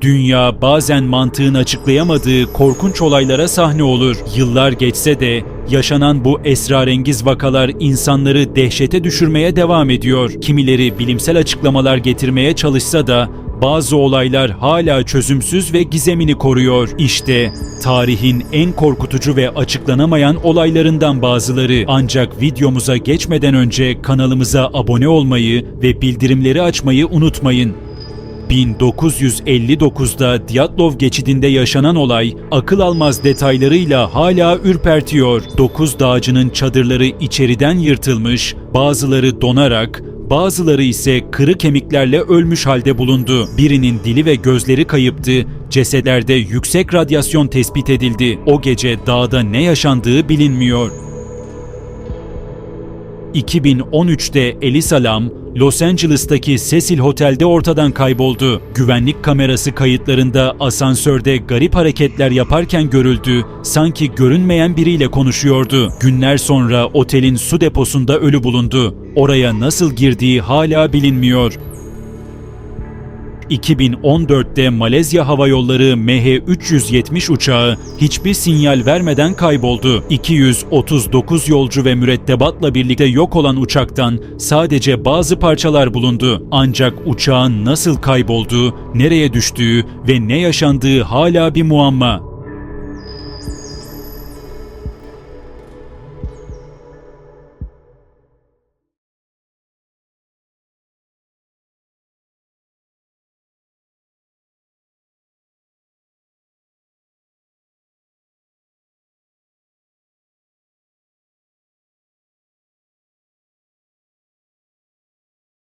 Dünya bazen mantığın açıklayamadığı korkunç olaylara sahne olur. Yıllar geçse de yaşanan bu esrarengiz vakalar insanları dehşete düşürmeye devam ediyor. Kimileri bilimsel açıklamalar getirmeye çalışsa da bazı olaylar hala çözümsüz ve gizemini koruyor. İşte tarihin en korkutucu ve açıklanamayan olaylarından bazıları. Ancak videomuza geçmeden önce kanalımıza abone olmayı ve bildirimleri açmayı unutmayın. 1959'da Dyatlov geçidinde yaşanan olay akıl almaz detaylarıyla hala ürpertiyor. Dokuz dağcının çadırları içeriden yırtılmış, bazıları donarak, bazıları ise kırı kemiklerle ölmüş halde bulundu. Birinin dili ve gözleri kayıptı. Cesedlerde yüksek radyasyon tespit edildi. O gece dağda ne yaşandığı bilinmiyor. 2013'te Elisa Lam, Los Angeles'taki Cecil Hotel'de ortadan kayboldu. Güvenlik kamerası kayıtlarında asansörde garip hareketler yaparken görüldü, sanki görünmeyen biriyle konuşuyordu. Günler sonra otelin su deposunda ölü bulundu. Oraya nasıl girdiği hala bilinmiyor. 2014'te Malezya Hava Yolları MH370 uçağı hiçbir sinyal vermeden kayboldu. 239 yolcu ve mürettebatla birlikte yok olan uçaktan sadece bazı parçalar bulundu. Ancak uçağın nasıl kaybolduğu, nereye düştüğü ve ne yaşandığı hala bir muamma.